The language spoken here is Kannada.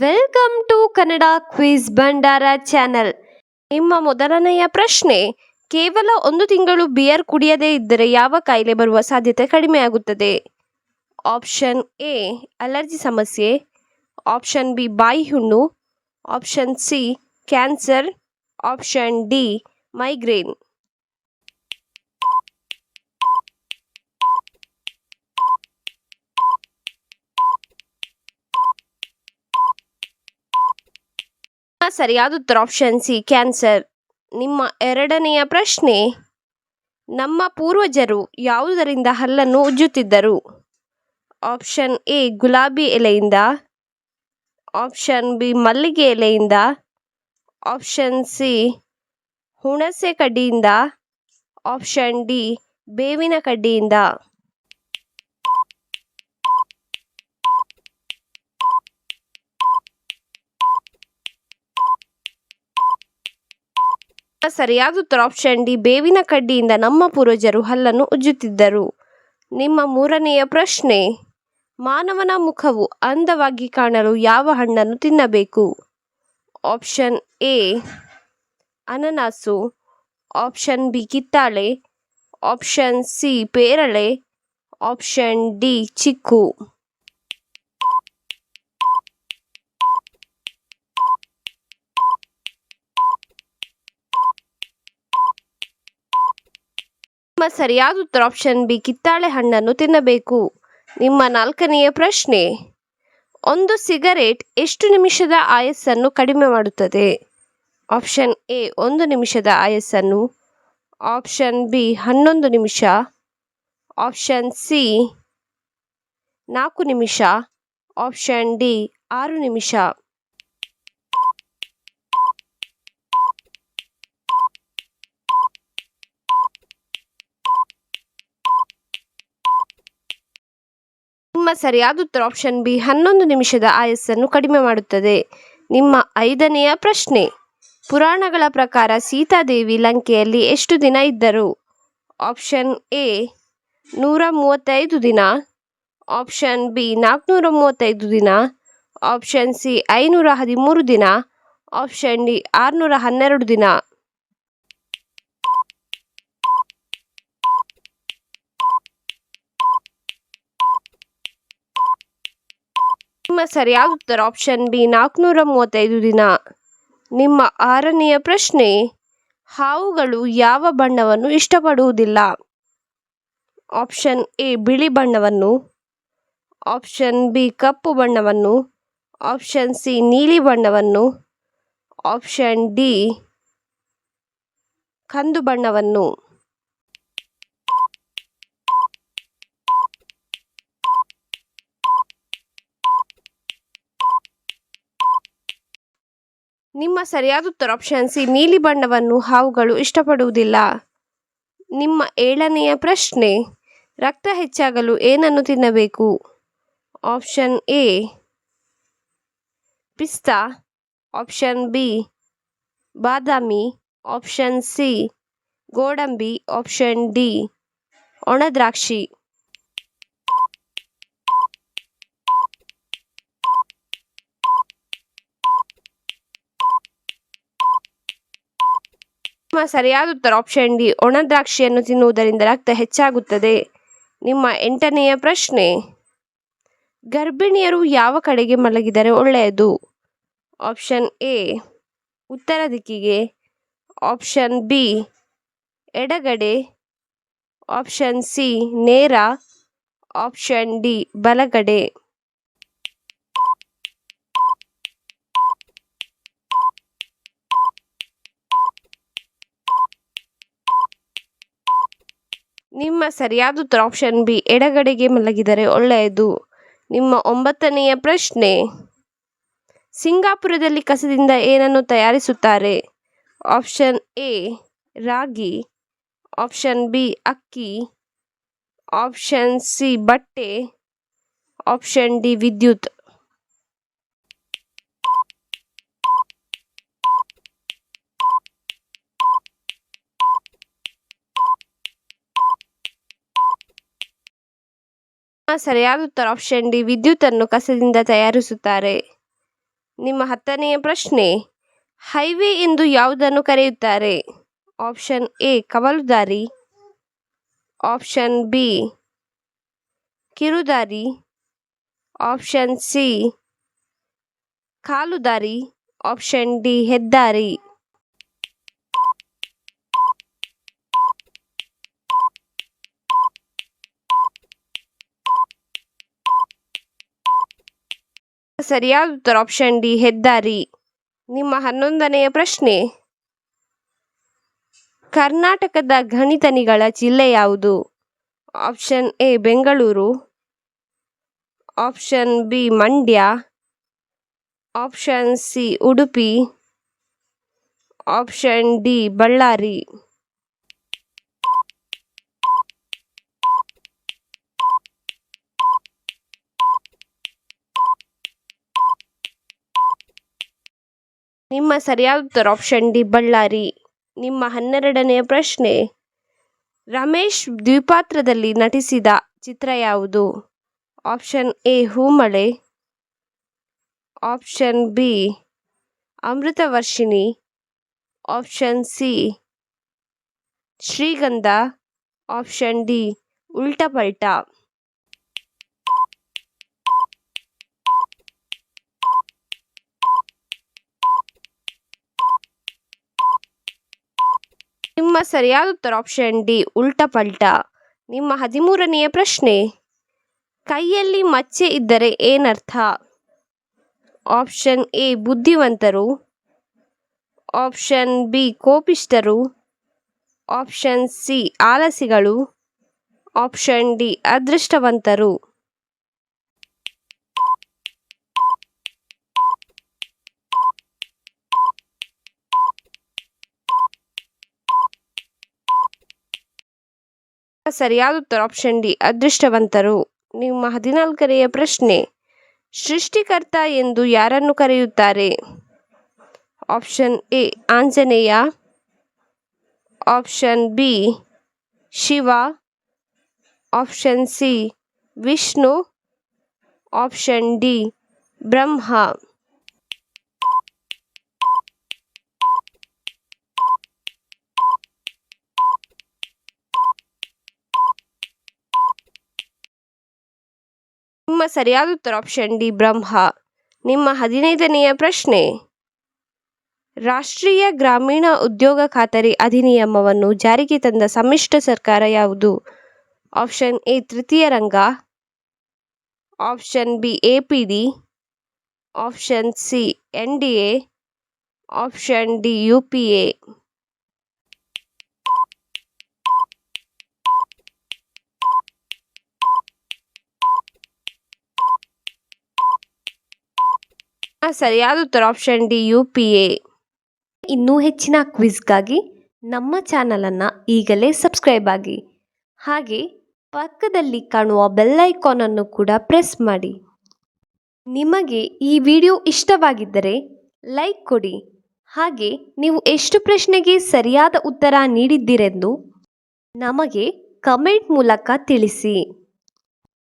ವೆಲ್ಕಮ್ ಟು ಕನ್ನಡ ಕ್ವಿಜ್ ಭಂಡಾರ ಚಾನೆಲ್ ನಿಮ್ಮ ಮೊದಲನೆಯ ಪ್ರಶ್ನೆ, ಕೇವಲ ಒಂದು ತಿಂಗಳು ಬಿಯರ್ ಕುಡಿಯದೇ ಇದ್ದರೆ ಯಾವ ಕಾಯಿಲೆ ಬರುವ ಸಾಧ್ಯತೆ ಕಡಿಮೆಯಾಗುತ್ತದೆ ಆಪ್ಷನ್ ಎ ಅಲರ್ಜಿ ಸಮಸ್ಯೆ. ಆಪ್ಷನ್ ಬಿ ಬಾಯಿ ಹುಣ್ಣು. Option C cancer option D migraine ಸರಿಯಾದ ಉತ್ತರ ಆಪ್ಷನ್ ಸಿ ಕ್ಯಾನ್ಸರ್ ನಿಮ್ಮ ಎರಡನೆಯ ಪ್ರಶ್ನೆ, ನಮ್ಮ ಪೂರ್ವಜರು ಯಾವುದರಿಂದ ಹಲ್ಲನ್ನು ಉಜ್ಜುತ್ತಿದ್ದರು? ಆಪ್ಷನ್ ಎ ಗುಲಾಬಿ ಎಲೆಯಿಂದ. ಆಪ್ಷನ್ ಬಿ ಮಲ್ಲಿಗೆ ಎಲೆಯಿಂದ. ಆಪ್ಷನ್ ಸಿ ಹುಣಸೆ ಕಡ್ಡಿಯಿಂದ. ಆಪ್ಷನ್ ಡಿ ಬೇವಿನ ಕಡ್ಡಿಯಿಂದ. ಸರಿಯಾದ ಉತ್ತರ ಆಪ್ಷನ್ ಡಿ ಬೇವಿನ ಕಡ್ಡಿಯಿಂದ ನಮ್ಮ ಪೂರ್ವಜರು ಹಲ್ಲನ್ನು ಉಜ್ಜುತ್ತಿದ್ದರು. ನಿಮ್ಮ ಮೂರನೆಯ ಪ್ರಶ್ನೆ, ಮಾನವನ ಮುಖವು ಅಂದವಾಗಿ ಕಾಣಲು ಯಾವ ಹಣ್ಣನ್ನು ತಿನ್ನಬೇಕು? ಆಪ್ಷನ್ ಎ, ಅನನಾಸು. ಆಪ್ಷನ್ ಬಿ, ಕಿತ್ತಾಳೆ. ಆಪ್ಷನ್ ಸಿ, ಪೇರಳೆ. Option D, chikoo. ನಿಮ್ಮ ಸರಿಯಾದ ಉತ್ತರ ಆಪ್ಷನ್ ಬಿ ಕಿತ್ತಾಳೆ ಹಣ್ಣನ್ನು ತಿನ್ನಬೇಕು. ನಿಮ್ಮ ನಾಲ್ಕನೆಯ ಪ್ರಶ್ನೆ, ಒಂದು ಸಿಗರೇಟ್ ಎಷ್ಟು ನಿಮಿಷದ ಆಯಸ್ಸನ್ನು ಕಡಿಮೆ ಮಾಡುತ್ತದೆ? ಆಪ್ಷನ್ ಎ ಒಂದು ನಿಮಿಷದ ಆಯಸ್ಸನ್ನು. ಆಪ್ಷನ್ ಬಿ ಹನ್ನೊಂದು ನಿಮಿಷ. ಆಪ್ಷನ್ ಸಿ ನಾಲ್ಕು ನಿಮಿಷ. ಆಪ್ಷನ್ ಡಿ ಆರು ನಿಮಿಷ. ನಿಮ್ಮ ಸರಿಯಾದ ಉತ್ತರ ಆಪ್ಷನ್ ಬಿ ಹನ್ನೊಂದು ನಿಮಿಷದ ಆಯಸ್ಸನ್ನು ಕಡಿಮೆ ಮಾಡುತ್ತದೆ. ನಿಮ್ಮ ಐದನೆಯ ಪ್ರಶ್ನೆ, ಪುರಾಣಗಳ ಪ್ರಕಾರ ಸೀತಾದೇವಿ ಲಂಕೆಯಲ್ಲಿ ಎಷ್ಟು ದಿನ ಇದ್ದರು? ಆಪ್ಷನ್ ಎ ನೂರ ಮೂವತ್ತೈದು ದಿನ. ಆಪ್ಷನ್ ಬಿ ನಾಲ್ಕುನೂರ ಮೂವತ್ತೈದು ದಿನ. ಆಪ್ಷನ್ ಸಿ ಐನೂರ ಹದಿಮೂರು ದಿನ. ಆಪ್ಷನ್ ಡಿ ಆರುನೂರ ಹನ್ನೆರಡು ದಿನ. ನಿಮ್ಮ ಸರಿಯಾದ ಉತ್ತರ ಆಪ್ಷನ್ ಬಿ ನಾಲ್ಕುನೂರ ಮೂವತ್ತೈದು ದಿನ. ನಿಮ್ಮ ಆರನೆಯ ಪ್ರಶ್ನೆ, ಹಾವುಗಳು ಯಾವ ಬಣ್ಣವನ್ನು ಇಷ್ಟಪಡುವುದಿಲ್ಲ? ಆಪ್ಷನ್ ಎ ಬಿಳಿ ಬಣ್ಣವನ್ನು. ಆಪ್ಷನ್ ಬಿ ಕಪ್ಪು ಬಣ್ಣವನ್ನು. ಆಪ್ಷನ್ ಸಿ ನೀಲಿ ಬಣ್ಣವನ್ನು. ಆಪ್ಷನ್ ಡಿ ಕಂದು ಬಣ್ಣವನ್ನು. ನಿಮ್ಮ ಸರಿಯಾದ ಉತ್ತರ ಆಪ್ಷನ್ ಸಿ ನೀಲಿ ಬಣ್ಣವನ್ನು ಹಾವುಗಳು ಇಷ್ಟಪಡುವುದಿಲ್ಲ. ನಿಮ್ಮ ಏಳನೆಯ ಪ್ರಶ್ನೆ, ರಕ್ತ ಹೆಚ್ಚಾಗಲು ಏನನ್ನು ತಿನ್ನಬೇಕು? ಆಪ್ಷನ್ ಎ ಪಿಸ್ತಾ. ಆಪ್ಷನ್ ಬಿ ಬಾದಾಮಿ. ಆಪ್ಷನ್ ಸಿ ಗೋಡಂಬಿ. ಆಪ್ಷನ್ ಡಿ ಒಣದ್ರಾಕ್ಷಿ ನಿಮ್ಮ ಸರಿಯಾದ ಉತ್ತರ ಆಪ್ಷನ್ ಡಿ, ಒಣದ್ರಾಕ್ಷಿಯನ್ನು ತಿನ್ನುವುದರಿಂದ ರಕ್ತ ಹೆಚ್ಚಾಗುತ್ತದೆ. ನಿಮ್ಮ ಎಂಟನೆಯ ಪ್ರಶ್ನೆ, ಗರ್ಭಿಣಿಯರು ಯಾವ ಕಡೆಗೆ ಮಲಗಿದರೆ ಒಳ್ಳೆಯದು? ಆಪ್ಷನ್ ಎ ಉತ್ತರ ದಿಕ್ಕಿಗೆ. ಆಪ್ಷನ್ ಬಿ ಎಡಗಡೆ. ಆಪ್ಷನ್ ಸಿ ನೇರ. ಆಪ್ಷನ್ ಡಿ ಬಲಗಡೆ. ನಿಮ್ಮ ಸರಿಯಾದ ಉತ್ತರ ಆಪ್ಷನ್ ಬಿ ಎಡಗಡೆಗೆ ಮಲಗಿದರೆ ಒಳ್ಳೆಯದು. ನಿಮ್ಮ ಒಂಬತ್ತನೆಯ ಪ್ರಶ್ನೆ, ಸಿಂಗಾಪುರದಲ್ಲಿ ಕಸದಿಂದ ಏನನ್ನು ತಯಾರಿಸುತ್ತಾರೆ? Option A ragi. Option B ಅಕ್ಕಿ. ಆಪ್ಷನ್ ಸಿ ಬಟ್ಟೆ. ಆಪ್ಷನ್ ಡಿ ವಿದ್ಯುತ್. ಸರಿಯಾದ ಉತ್ತರ ಆಪ್ಷನ್ ಡಿ ವಿದ್ಯುತ್ತನ್ನು ಕಸದಿಂದ ತಯಾರಿಸುತ್ತಾರೆ. ನಿಮ್ಮ ಹತ್ತನೆಯ ಪ್ರಶ್ನೆ ಹೈವೇ ಎಂದು ಯಾವುದನ್ನು ಕರೆಯುತ್ತಾರೆ? ಆಪ್ಷನ್ ಎ ಕವಲುದಾರಿ. ಆಪ್ಷನ್ ಬಿ ಕಿರುದಾರಿ. ಆಪ್ಷನ್ ಸಿ ಕಾಲುದಾರಿ. ಆಪ್ಷನ್ ಡಿ ಹೆದ್ದಾರಿ. ಸರಿಯಾದ ಉತ್ತರ ಆಪ್ಷನ್ ಡಿ ಹೆದ್ದಾರಿ. ನಿಮ್ಮ ಹನ್ನೊಂದನೆಯ ಪ್ರಶ್ನೆ. ಕರ್ನಾಟಕದ ಗಣಿತನಿಗಳ ಜಿಲ್ಲೆ ಯಾವುದು? Option A Bengaluru. Option B Mandya. Option C Udupi. Option D Ballari. ನಿಮ್ಮ ಸರಿಯಾದ ಉತ್ತರ ಆಪ್ಷನ್ ಡಿ, ಬಳ್ಳಾರಿ. ನಿಮ್ಮ ಹನ್ನೆರಡನೆಯ ಪ್ರಶ್ನೆ. ರಮೇಶ್ ದ್ವಿಪಾತ್ರದಲ್ಲಿ ನಟಿಸಿದ ಚಿತ್ರ ಯಾವುದು? Option A, Hoomale. Option B, Amruthavarshini. Option C, Srigandha. Option D, Ulta ನಿಮ್ಮ ಸರಿಯಾದ ಉತ್ತರ ಆಪ್ಷನ್ ಡಿ ಉಲ್ಟಾ ಪಲ್ಟಾ. ನಿಮ್ಮ ಹದಿಮೂರನೆಯ ಪ್ರಶ್ನೆ, ಕೈಯಲ್ಲಿ ಮಚ್ಚೆ ಇದ್ದರೆ ಏನರ್ಥ? ಆಪ್ಷನ್ ಎ ಬುದ್ಧಿವಂತರು. ಆಪ್ಷನ್ ಬಿ ಕೋಪಿಷ್ಟರು ಆಪ್ಷನ್ ಸಿ ಆಲಸಿಗಳು. ಆಪ್ಷನ್ ಡಿ ಅದೃಷ್ಟವಂತರು. ಸರಿಯಾದ ಉತ್ತರ ಆಪ್ಷನ್ ಡಿ ಅದೃಷ್ಟವಂತರು. ನಿಮ್ಮ ಹದಿನಾಲ್ಕನೆಯ ಪ್ರಶ್ನೆ, ಸೃಷ್ಟಿಕರ್ತ ಎಂದು ಯಾರನ್ನು ಕರೆಯುತ್ತಾರೆ? Option A Anjaneya. Option B Shiva. Option C Vishnu. Option D Brahma. ನಿಮ್ಮ ಸರಿಯಾದ ಉತ್ತರ ಆಪ್ಷನ್ ಡಿ ಬ್ರಹ್ಮ. ನಿಮ್ಮ ಹದಿನೈದನೆಯ ಪ್ರಶ್ನೆ. ರಾಷ್ಟ್ರೀಯ ಗ್ರಾಮೀಣ ಉದ್ಯೋಗ ಖಾತರಿ ಅಧಿನಿಯಮವನ್ನು ಜಾರಿಗೆ ತಂದ ಸಮ್ಮಿಶ್ರ ಸರ್ಕಾರ ಯಾವುದು? Option A Tritiya Ranga. Option B A P D option C N D A option D U P A ಸರಿಯಾದ ಉತ್ತರ option D U P A ಇನ್ನೂ ಹೆಚ್ಚಿನ ಕ್ವಿಜ್ಗಾಗಿ ನಮ್ಮ ಚಾನಲನ್ನು ಈಗಲೇ ಸಬ್ಸ್ಕ್ರೈಬ್ ಆಗಿ. ಹಾಗೆ ಪಕ್ಕದಲ್ಲಿ ಕಾಣುವ ಬೆಲ್ ಐಕಾನನ್ನು ಕೂಡ ಪ್ರೆಸ್ ಮಾಡಿ. ನಿಮಗೆ ಈ ವಿಡಿಯೋ ಇಷ್ಟವಾಗಿದ್ದರೆ ಲೈಕ್ ಕೊಡಿ. ಹಾಗೆ ನೀವು ಎಷ್ಟು ಪ್ರಶ್ನೆಗೆ ಸರಿಯಾದ ಉತ್ತರ ನೀಡಿದ್ದೀರೆಂದು ನಮಗೆ ಕಮೆಂಟ್ ಮೂಲಕ ತಿಳಿಸಿ.